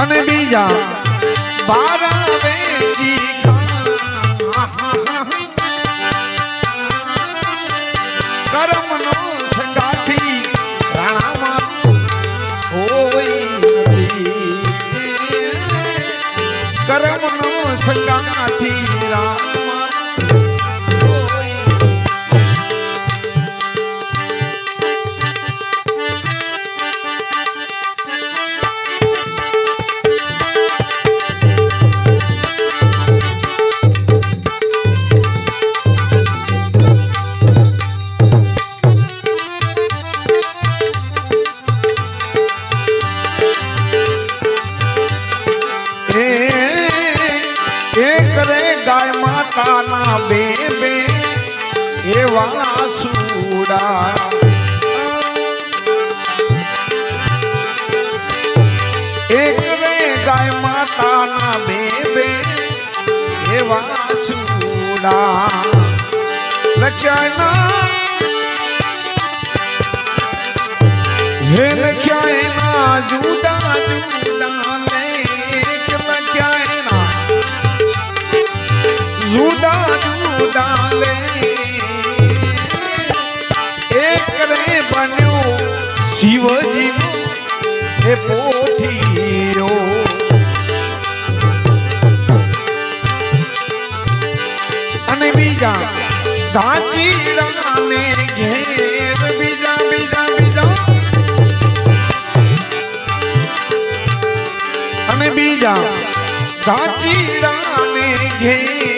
અને બીજા ભારા વેચી કર્મનો સંગાથી રાણામાં હોય નથી. કર્મનો સંગાથી રાણામાં માતાના બે બે એવા સુડા એક રે ગાય માતાના બે બે એવા સુડા લખ્યા હે લખ્યા જુદા જુદા એક બન્યો શિવજીનો એ અને બીજા ગાંચીડાને ઘેર, બીજા બીજા બીજા. અને બીજા ગાંચીડાને ઘેર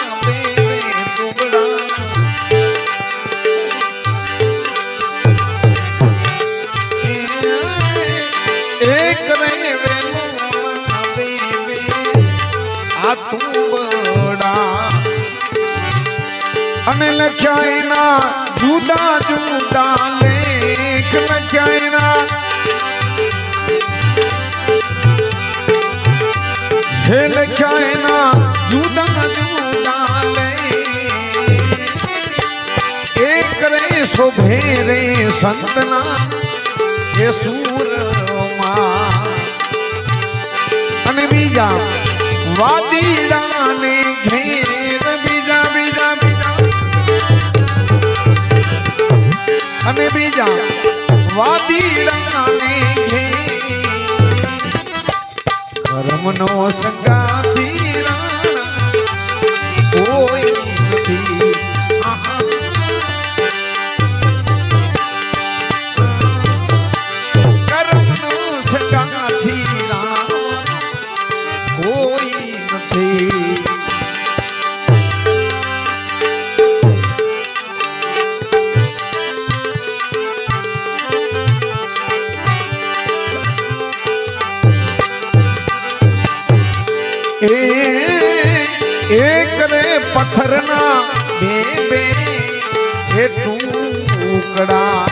લખ્યા એના જુદા જુદા લેખ લખ્યા એના હે લખ્યા એના જુદા જુદા લેખ એક રે શોભે રે સંતના એ સુરમાં અને બીજા વાદીડાને ઘેર અને બીજા વાદીડાને ઘેર કર્મનો સંગાથી પથ્થરના બે બે એ ટુકડા.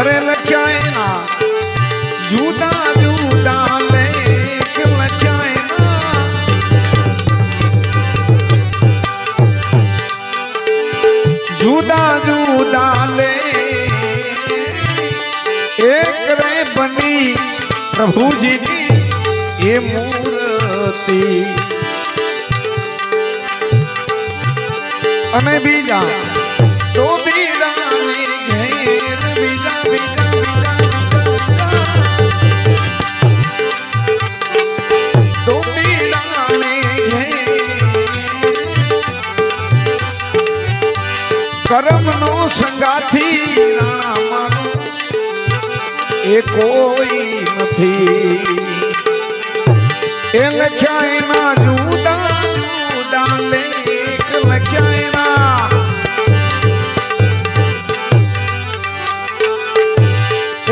અરે લખ્યા એના જુદા પ્રભુજીની એ મૂર્તિ. અને બીજા તો બીજા બીજા સંગાથી રામ એ કોઈ નથી. એ લખ્યા એના જુદા જુદા લેખ લખ્યા એના.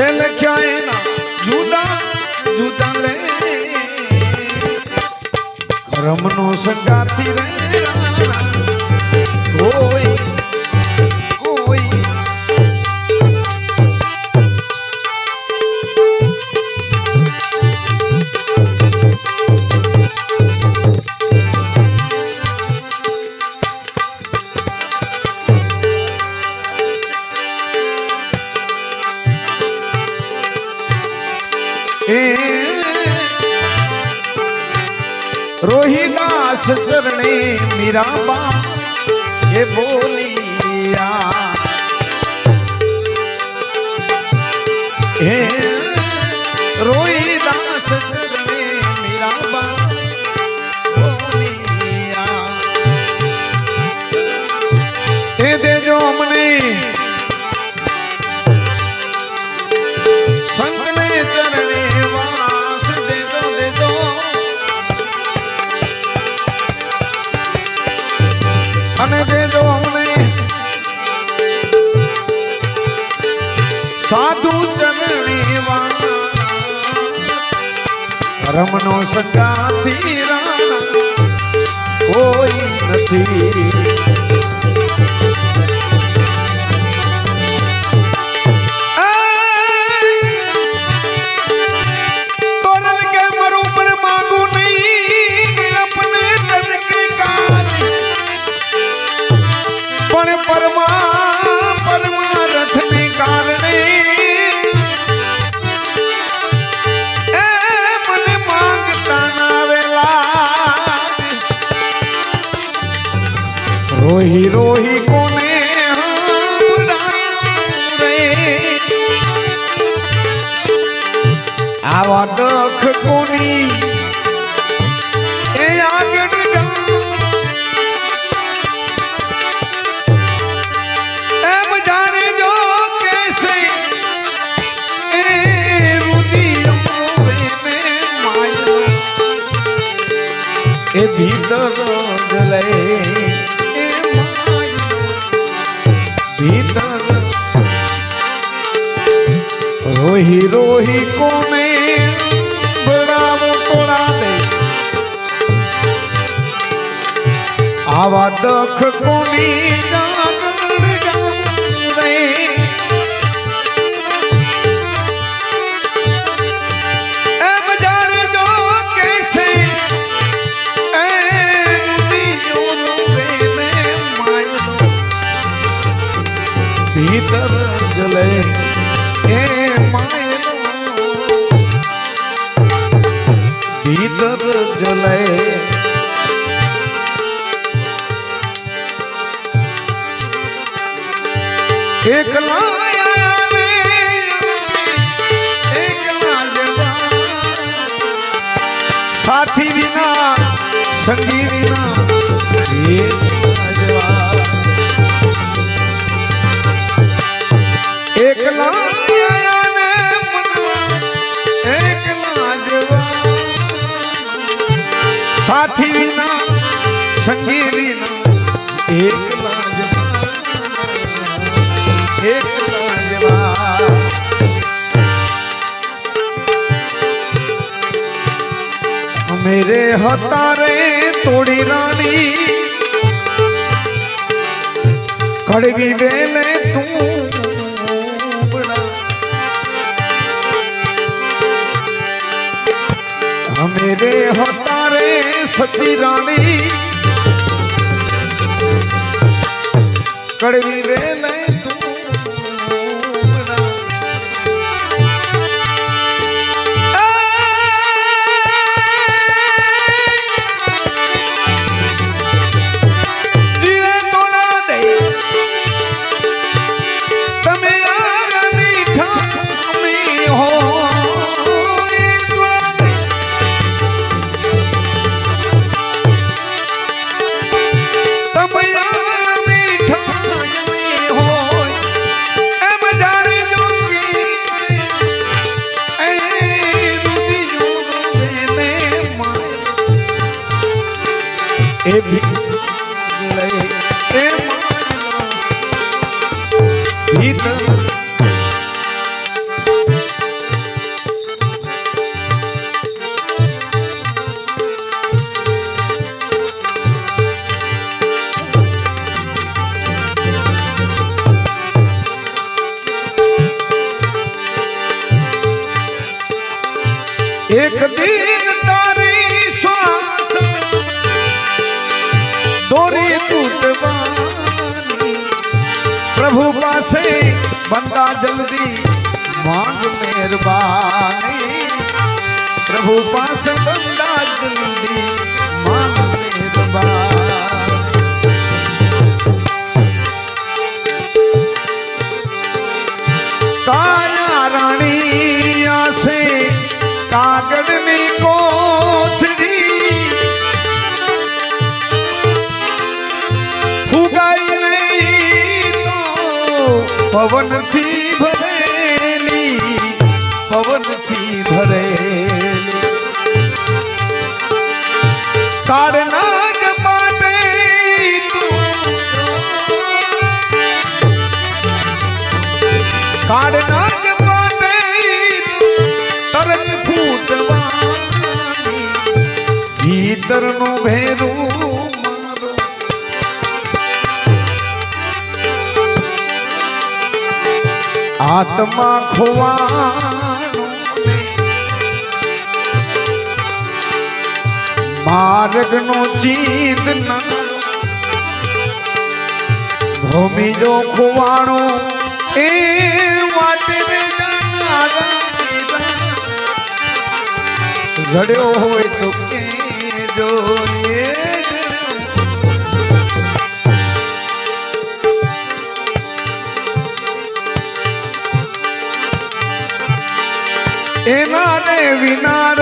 એ લખ્યા એના જુદા જુદા લેખ. કરમનો સંગાતી રે મીરાબા એ બોલિયા હે રોહિદાસ ચરણે સાધુ ચરણી વાસ રમનો સંગાથી રાણા. કોઈ નથી. રોહી રોહી કોને તોડા દે આવા દખ કોની ને એકલા સાથી વિના સંગી વિના સંગી વિના એકલા જવા એકલા જવા મેરે હતા રે તોડી રાણી. કડવી વેલે તું બડા મેરે હતા રે સતી રાણી. કડવી વેલે એ ભીત એક દિન તા પ્રભુ પાસે બંદા જલ્દી માંગ મહેરબાની. પ્રભુ પાસે બંદા જલ્દી માંગ મહેરબાની. કાયા રાણી આસે કાગળની કોથળી પવનથી ભરેલી પવનથી ભરેલી. કાળના જ માટે કાળના માટે તરત ફૂટવા ભીતરનું ભેરું આત્મા ખોવા. માર્ગનો ચીત ના. ભૂમિ જો ખોવાણો એ માટે જડ્યો હોય તો કે જોઈએ એના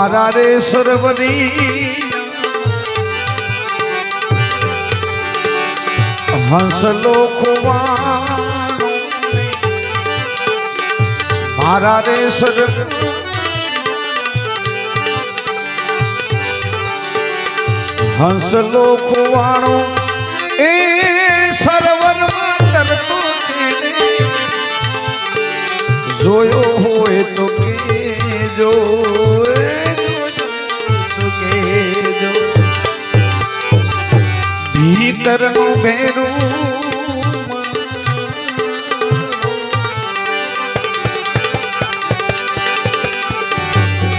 મારા રે સરવરી હંસલો ખોવાનો મારા રે સર હંસલો ખોવાણો એ સરોવરમાં તરતો જોયો હોય તો કેજો. ભીતરનું ભેરું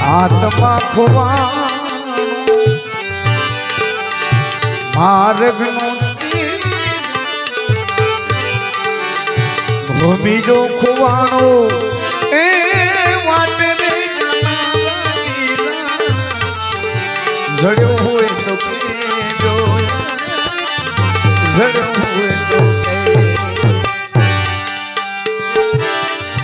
આત્મા ખોવાનું માર્ગનું ભૂમિ જો ખોવાણો. જડ્યો હોય જગનું